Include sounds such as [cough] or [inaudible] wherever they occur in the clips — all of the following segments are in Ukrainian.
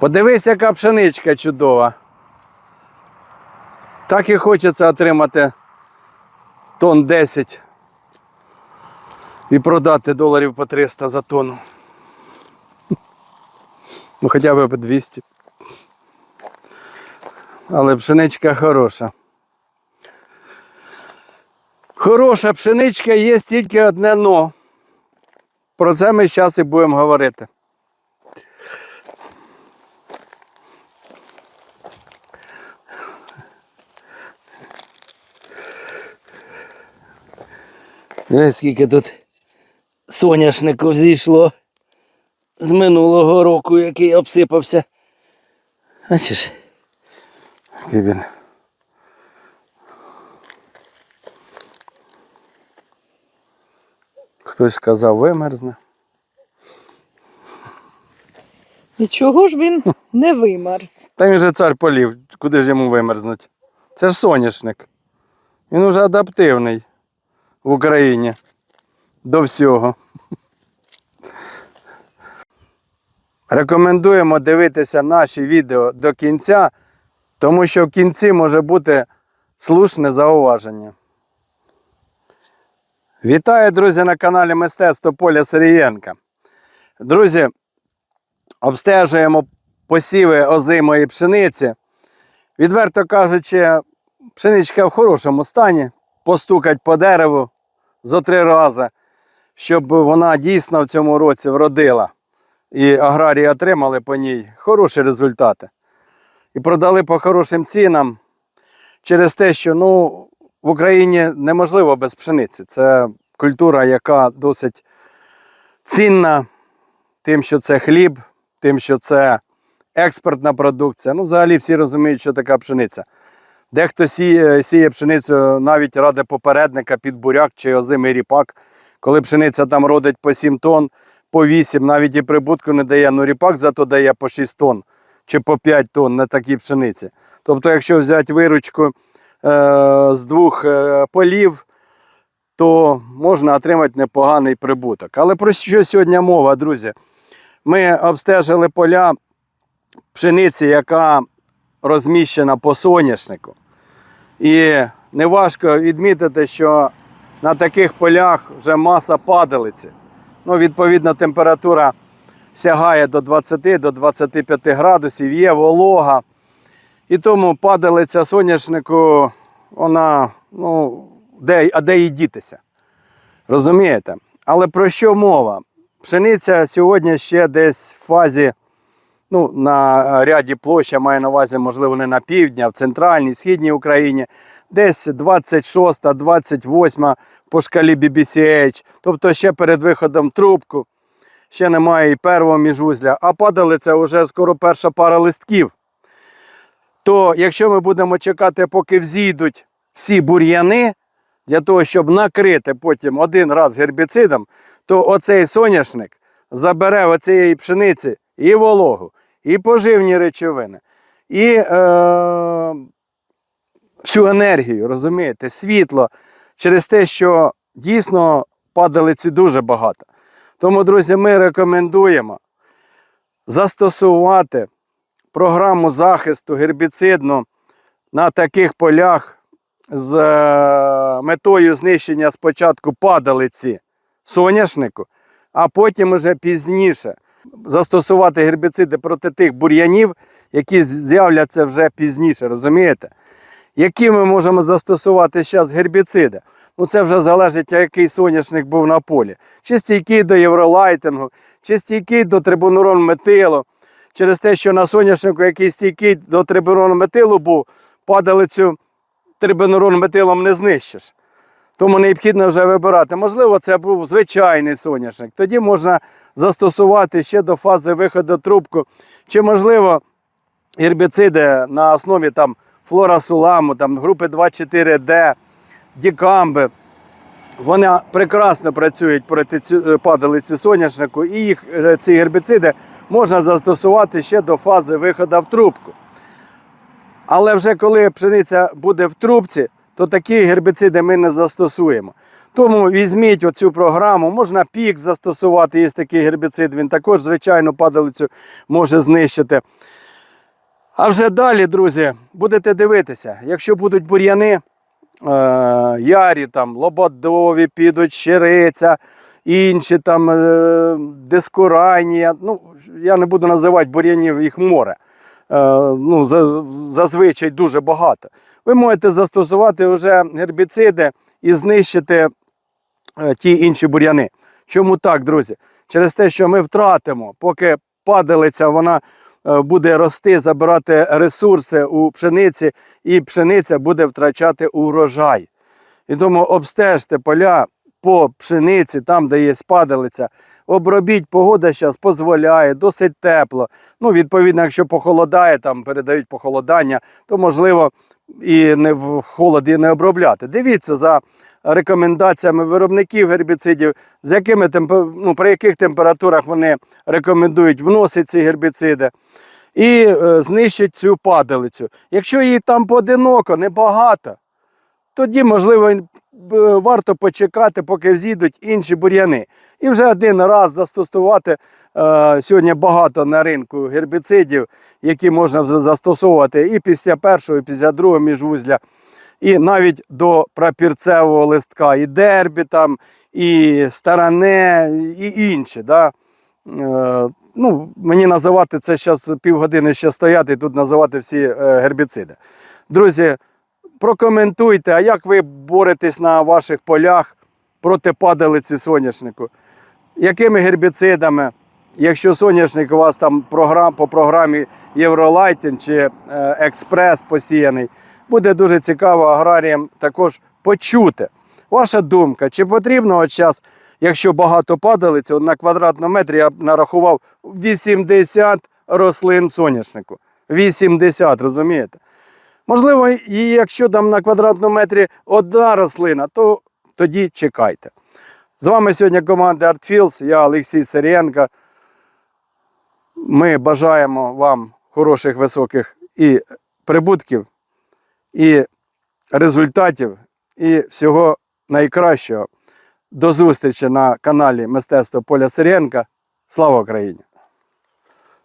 Подивись, яка пшеничка чудова. Так і хочеться отримати тонн 10 і продати доларів по 300 за тонну. [laughs] Ну хоча б по 200. Але пшеничка хороша. Хороша пшеничка є тільки одне но. Про це ми зараз і будемо говорити. Дивись, скільки тут соняшнику зійшло з минулого року, який обсипався. Бачиш? Який він. Хтось сказав, вимерзне. І чого ж він [laughs] не вимерз? Та він же цар полів, куди ж йому вимерзнуть? Це ж соняшник. Він уже адаптивний в Україні до всього. Рекомендуємо дивитися наші відео до кінця, тому що в кінці може бути слушне зауваження. Вітаю, друзі, на каналі Мистецтво Поля Сирієнка. Друзі, обстежуємо посіви озимої пшениці. Відверто кажучи, пшеничка в хорошому стані. Постукать по дереву зо три рази, щоб вона дійсно в цьому році вродила. І аграрії отримали по ній хороші результати. І продали по хорошим цінам через те, що ну, в Україні неможливо без пшениці. Це культура, яка досить цінна, тим, що це хліб, тим, що це експортна продукція. Ну, взагалі всі розуміють, що така пшениця. Дехто сіє, сіє пшеницю навіть ради попередника під буряк чи озимий ріпак. Коли пшениця там родить по 7 тонн, по 8, навіть і прибутку не дає, ну ріпак зато дає по 6 тонн чи по 5 тонн на такій пшениці. Тобто, якщо взяти виручку е, з двох е, полів, то можна отримати непоганий прибуток. Але про що сьогодні мова, друзі? Ми обстежили поля пшениці, яка розміщена по соняшнику. І неважко відмітити, що на таких полях вже маса падалиці. Ну, відповідно, температура сягає до 20 до 25 градусів, є волога. І тому падалиця соняшнику, вона, ну, де, а де їй дітися? Розумієте? Але про що мова? Пшениця сьогодні ще десь в фазі, ну, на ряді площа має на увазі, можливо, не на півдні, а в центральній, східній Україні, десь 26, 28 по шкалі BBCH, тобто ще перед виходом трубку, ще немає і первого міжвузля, а падалиця вже скоро перша пара листків. То якщо ми будемо чекати, поки взійдуть всі бур'яни, для того, щоб накрити потім один раз гербіцидом, то оцей соняшник забере оцієї пшениці і вологу, і поживні речовини, і е, всю енергію, розумієте, світло через те, що дійсно падалиці дуже багато. Тому, друзі, ми рекомендуємо застосувати програму захисту гербіцидну на таких полях з е, метою знищення спочатку падалиці соняшнику, а потім уже пізніше застосувати гербіциди проти тих бур'янів, які з'являться вже пізніше, розумієте? Які ми можемо застосувати зараз гербіциди? Ну це вже залежить, який соняшник був на полі. Чи стійкий до євролайтингу, чи стійкий до трибунурон метилу. Через те, що на соняшнику, який стійкий до трибунурон метилу був, падалицю трибунурон метилом не знищиш. Тому необхідно вже вибирати. Можливо, це був звичайний соняшник. Тоді можна застосувати ще до фази виходу трубку. Чи можливо гербіциди на основі там флорасуламу, там групи 2,4D, дікамби. Вони прекрасно працюють проти е, падалиці соняшнику, і їх е, ці гербіциди можна застосувати ще до фази виходу в трубку. Але вже коли пшениця буде в трубці, то такі гербіциди ми не застосуємо. Тому візьміть оцю програму, можна пік застосувати, є такий гербіцид, він також, звичайно, падалицю може знищити. А вже далі, друзі, будете дивитися, якщо будуть бур'яни, е, ярі, там, лободові, підуть, щириця, інші там е, дискуранія. Ну, я не буду називати бур'янів, їх море. Е, ну, зазвичай дуже багато. Ви можете застосувати вже гербіциди і знищити е, ті інші бур'яни. Чому так, друзі? Через те, що ми втратимо, поки падалиця вона е, буде рости, забирати ресурси у пшениці, і пшениця буде втрачати урожай. І тому обстежте поля по пшениці, там, де є падалиця. Обробіть, погода зараз дозволяє, досить тепло. Ну, відповідно, якщо похолодає, там передають похолодання, то можливо і не в холоді не обробляти. Дивіться за рекомендаціями виробників гербіцидів, з якими ну, при яких температурах вони рекомендують вносити ці гербіциди. І е, знищить цю падалицю. Якщо її там поодиноко, небагато, тоді, можливо, варто почекати, поки взійдуть інші бур'яни. І вже один раз застосувати. Е, сьогодні багато на ринку гербіцидів, які можна застосовувати і після першого, і після другого міжвузля, і навіть до прапірцевого листка, і дербі, там, і старане, і інші. Да? Е, ну, мені називати це зараз півгодини ще стояти і тут називати всі е, гербіциди. Друзі, прокоментуйте, а як ви боретесь на ваших полях проти падалиці соняшнику? Якими гербіцидами? Якщо соняшник у вас там програм, по програмі Євролайтін чи е, Експрес посіяний, буде дуже цікаво аграріям також почути. Ваша думка, чи потрібно от час, якщо багато падалиці, от на квадратному метрі я нарахував 80 рослин соняшнику. 80, розумієте? Можливо, і якщо там на квадратному метрі одна рослина, то тоді чекайте. З вами сьогодні команда ArtFields, я Олексій Сирієнко. Ми бажаємо вам хороших високих і прибутків, і результатів, і всього найкращого. До зустрічі на каналі Мистецтво Поля Сирієнка. Слава Україні!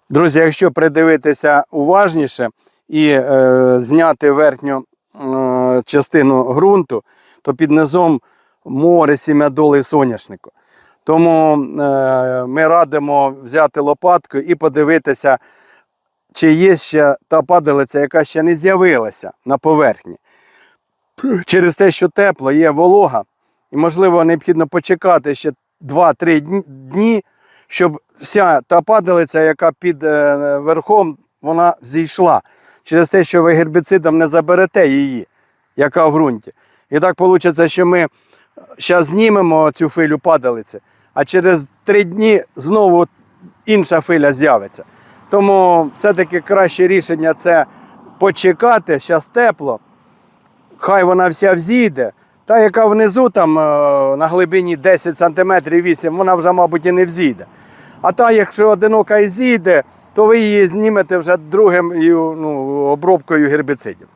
Друзі, якщо придивитися уважніше і е, зняти верхню е, частину ґрунту, то під низом море сім'ядоли соняшнику. Тому е, ми радимо взяти лопатку і подивитися, чи є ще та падалиця, яка ще не з'явилася на поверхні. Через те, що тепло, є волога, і, можливо, необхідно почекати ще 2-3 дні- дні, щоб вся та падалиця, яка під е, верхом, вона зійшла. Через те, що ви гербіцидом не заберете її, яка в ґрунті. І так вийде, що ми зараз знімемо цю филю падалиці, а через 3 дні знову інша филя з'явиться. Тому все-таки краще рішення це почекати, зараз тепло, хай вона вся взійде. Та, яка внизу там е, на глибині 10 см 8 вона вже, мабуть, і не взійде. А та, якщо одинока і зійде, то ви її знімете вже другим ну, обробкою гербіцидів.